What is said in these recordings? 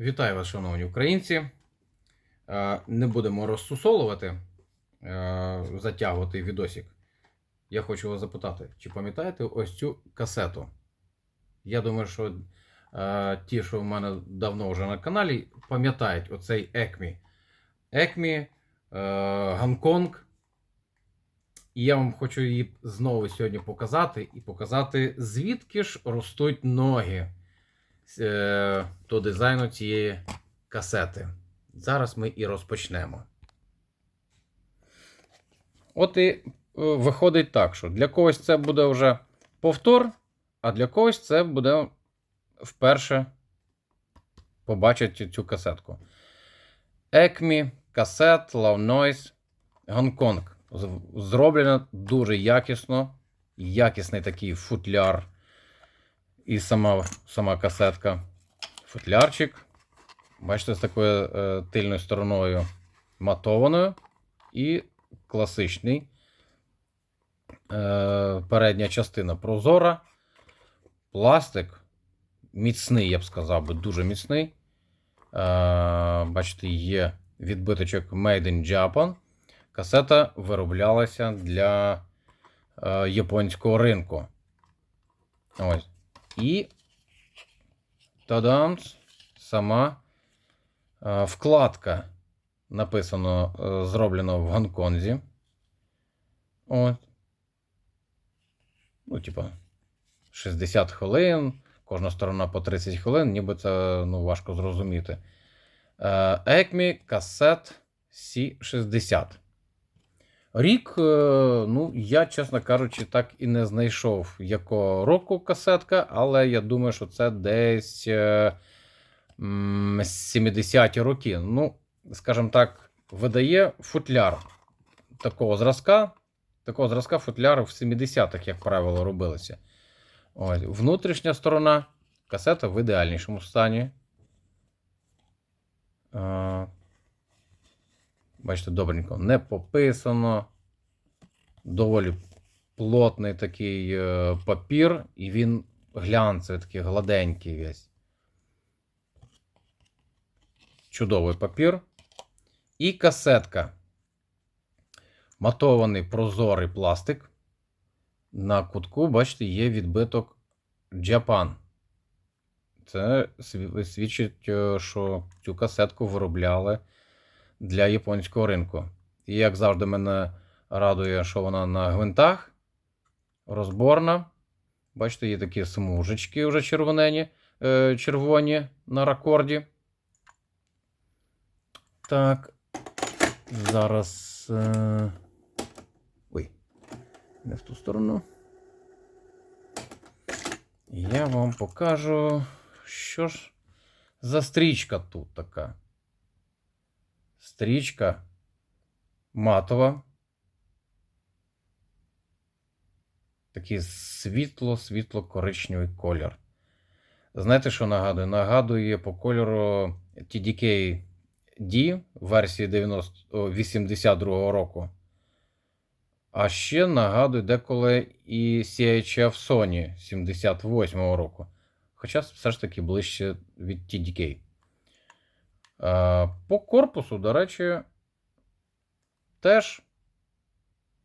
Вітаю вас, шановні українці. Е, Не будемо розсусолувати, е, затягувати відосик. Я хочу вас запитати, чи пам'ятаєте ось цю касету? Я думаю, що е, ті, що в мене давно вже на каналі, пам'ятають оцей Екмі. Екмі, Гонконг. І я вам хочу її знову сьогодні показати і показати, звідки ж ростуть ноги до дизайну цієї касети. Зараз ми і розпочнемо. От і е, виходить так, що для когось це буде вже повтор, а для когось це буде вперше побачити цю касетку. Екмі, касет, Low Noise, Гонконг. Зроблено дуже якісно. Якісний такий футляр. І сама, сама касетка. Футлярчик. Бачите, з такою е, тильною стороною матованою. І класичний. Е, передня частина прозора. Пластик міцний, я б сказав, би, дуже міцний. Е, бачите, є відбиточок Made in Japan. Касета вироблялася для е, японського ринку. Ось. І тадамс, сама вкладка написано, е, зроблено в Гонконзі. От. Ну, типа, 60 хвилин, кожна сторона по 30 хвилин, ніби це ну, важко зрозуміти. Е, Екмі касет C60. Рік, е, ну, я, чесно кажучи, так і не знайшов якого року касетка, але я думаю, що це десь е, 70-ті роки. Ну, скажімо так, видає футляр такого зразка. Такого зразка футляри в 70-х, як правило, робилися. Ось. Внутрішня сторона касета в ідеальнішому стані. Бачите, добренько, не пописано. Доволі плотний такий е, папір, і він глянцевий, такий гладенький весь. Чудовий папір. І касетка. Матований прозорий пластик. На кутку, бачите, є відбиток Japan. Це свідчить, е, що цю касетку виробляли для японського ринку. І як завжди, мене радує, що вона на гвинтах розборна. Бачите, є такі смужечки вже червонені, е, червоні на ракорді. Так. Зараз. Е... Ой, не в ту сторону. Я вам покажу, що ж за стрічка тут така. Стрічка матова. Такий світло-світло-коричневий колір. Знаєте, що нагадує? Нагадує по кольору TDK D версії 90, о, 82 року. А ще нагадує деколи і CHF Sony 78 року. Хоча все ж таки ближче від TDK. Е, По корпусу, до речі, теж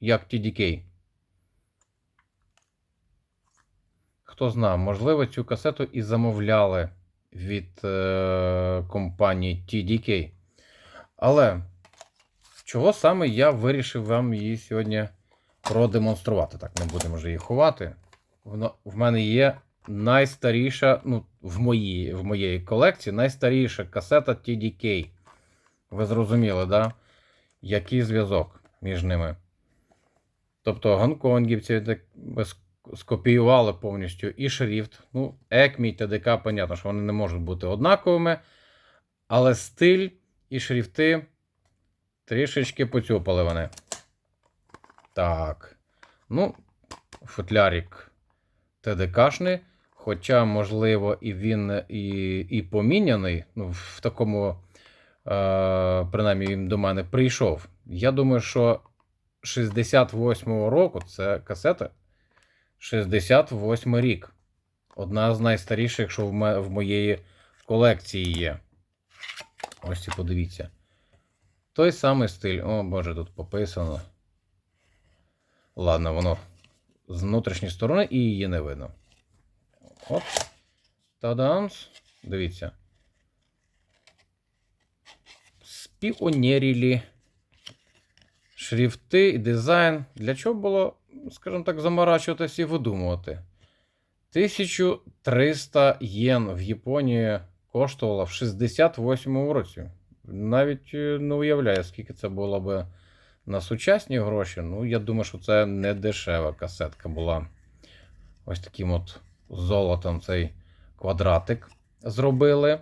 як TDK. Хто знає, можливо, цю касету і замовляли від е, компанії TDK. Але чого саме я вирішив вам її сьогодні продемонструвати? Так, не будемо вже її ховати. Воно, в мене є найстаріша, ну, в моїй, в моєї колекції найстаріша касета TDK. Ви зрозуміли, да? Який зв'язок між ними? Тобто гонконгівці скопіювали повністю і шрифт. Ну, ECMI і TDK, понятно, що вони не можуть бути однаковими. Але стиль і шрифти трішечки поцюпали вони. Так. Ну, футлярик ТДКшний. Хоча, можливо, і він і, і поміняний. Ну, в такому, е, принаймні, він до мене прийшов. Я думаю, що 68-го року це касета 68 рік. Одна з найстаріших, що в, ме- в моєї колекції є. Ось і подивіться. Той самий стиль. О, боже, тут пописано. Ладно, воно з внутрішньої сторони і її не видно. От. Тадамс. Дивіться. Спіонерілі шрифти і дизайн. Для чого було, скажімо так, заморачуватися і видумувати? 1300 єн в Японії коштувало в 68-му році. Навіть е, не уявляю, скільки це було би на сучасні гроші. Ну, я думаю, що це не дешева касетка була. Ось таким от золотом цей квадратик зробили.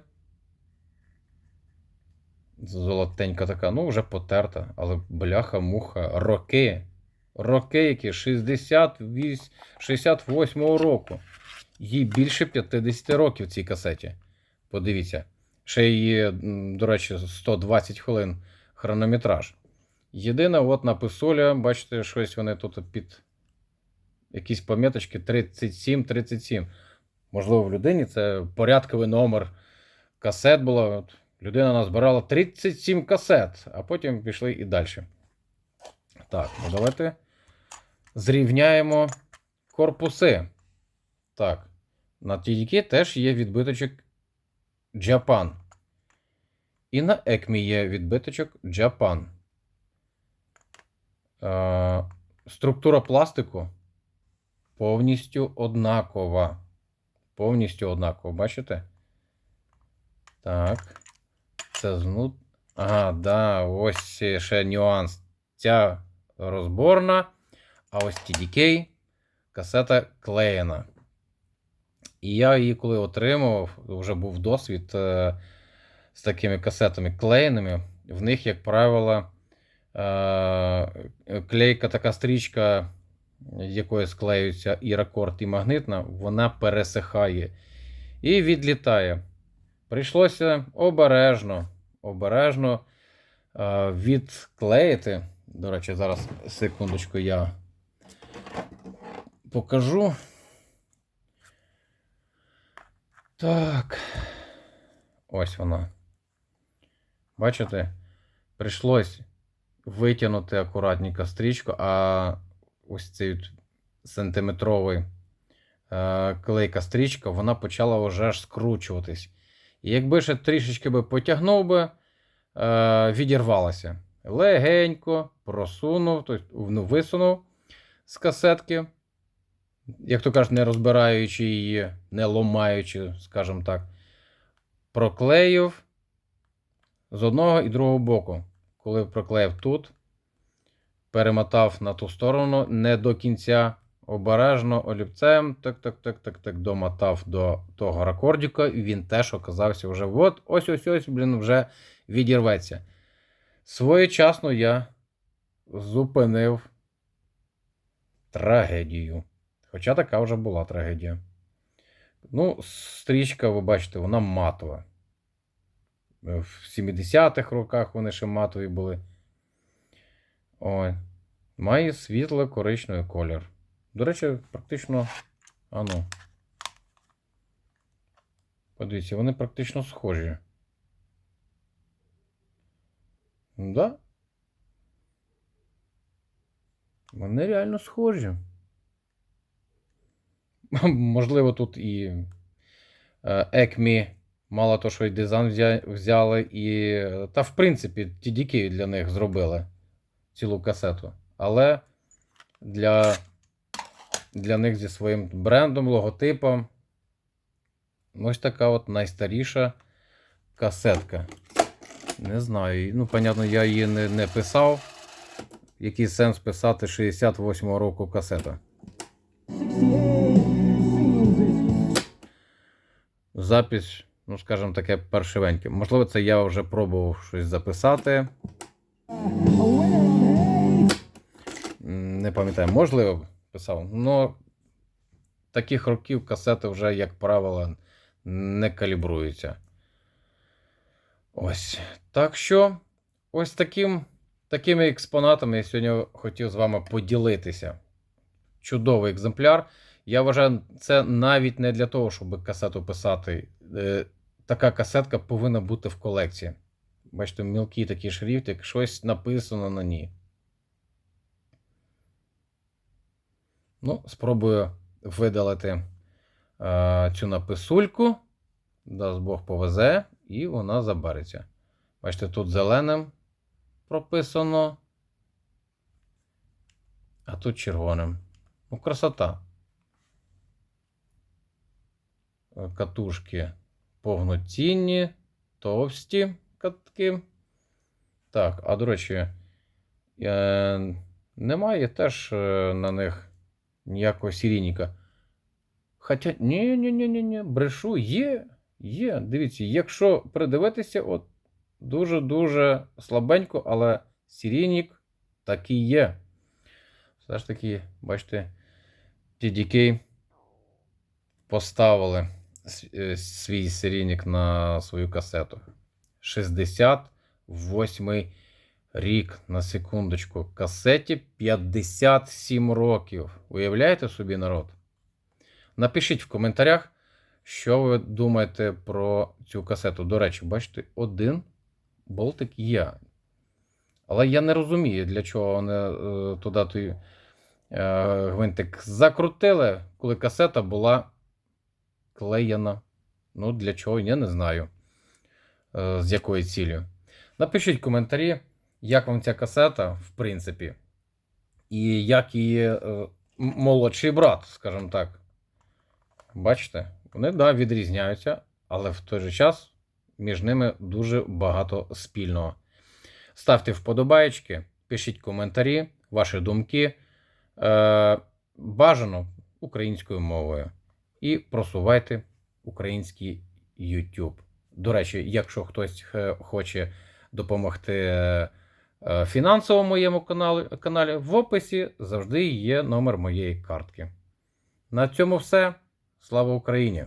Золотенька така, ну вже потерта, але бляха-муха, роки. Роки, які 68, 68 року. Їй більше 50 років цій касеті. Подивіться. Ще її, до речі, 120 хвилин хронометраж. Єдине, от на писоля, бачите, щось вони тут під якісь пам'яточки 37-37. Можливо, в людині це порядковий номер касет було. От людина назбирала 37 касет, а потім пішли і далі. Так, ну давайте зрівняємо корпуси. Так, на TDK теж є відбиточок Japan. І на ECMI є відбиточок Japan. Е, структура пластику повністю однакова. Повністю однакова, бачите? Так. Це знут. Ага, да, ось ще нюанс. Ця розборна, а ось TDK касета клеєна. І я її, коли отримував, вже був досвід е, з такими касетами клеєними. В них, як правило, е, клейка така стрічка, якою склеюється і рекорд, і магнитна, вона пересихає і відлітає. Прийшлося обережно, обережно е, відклеїти. До речі, зараз секундочку я покажу. Так. Ось вона. Бачите? Прийшлось витягнути акуратненько стрічку, а ось цей сантиметровий е, клейка стрічка, вона почала вже аж скручуватись. І якби ще трішечки би потягнув би, е, відірвалася. Легенько просунув, тобто ну, висунув з касетки як то кажуть, не розбираючи її, не ломаючи, скажімо так, проклеїв з одного і другого боку. Коли проклеїв тут, перемотав на ту сторону, не до кінця, обережно олівцем, так-так-так-так-так, домотав до того ракордіка, і він теж оказався вже от ось-ось-ось, блін, вже відірветься. Своєчасно я зупинив трагедію. Хоча така вже була трагедія. Ну, стрічка, ви бачите, вона матова. В 70-х роках вони ще матові були. Ой. Має світло коричневий колір. До речі, практично. Ану. Подивіться, вони практично схожі. Да? Вони реально схожі. Можливо, тут і Екмі, мало то, що і дизайн взяли, і. Та, в принципі, TDK для них зробили цілу касету. Але для для них зі своїм брендом, логотипом. Ось така от найстаріша касетка. Не знаю. Ну, понятно, я її не, не писав. Який сенс писати 68-го року касета? запись, ну, скажімо таке, паршивеньке. Можливо, це я вже пробував щось записати. Не пам'ятаю, можливо, писав. але таких років касети вже, як правило, не калібруються. Ось. Так що, ось таким, такими експонатами я сьогодні хотів з вами поділитися. Чудовий екземпляр. Я вважаю, це навіть не для того, щоб касету писати. Е, така касетка повинна бути в колекції. Бачите, мілкий такий шрифт, як щось написано на ній. Ну, спробую видалити е, цю написульку. Дасть Бог повезе, і вона забереться. Бачите, тут зеленим прописано. А тут червоним. Ну, красота. Е, Катушки повноцінні, товсті катки. Так, а до речі, е, немає теж е, на них ніякого сірійника. Хоча, ні, ні, ні, ні, ні, брешу, є, є. Дивіться, якщо придивитися, от дуже-дуже слабенько, але сірійник такий є. Все ж таки, бачите, TDK поставили е, свій серійник на свою касету. 68 рік на секундочку. Касеті 57 років. Уявляєте собі народ? Напишіть в коментарях, що ви думаєте про цю касету. До речі, бачите, один болтик є. Але я не розумію, для чого вони е, туди той е, гвинтик закрутили, коли касета була клеєна. Ну, для чого, я не знаю. Е, з якою цілею. Напишіть коментарі, як вам ця касета, в принципі, і як її е, молодший брат, скажімо так. Бачите, вони да, відрізняються, але в той же час між ними дуже багато спільного. Ставте вподобаєчки, пишіть коментарі, ваші думки. Е, бажано українською мовою. І просувайте український YouTube. До речі, якщо хтось е, хоче допомогти е, е, моєму каналі, каналі, в описі завжди є номер моєї картки. На цьому все. Слава Україні!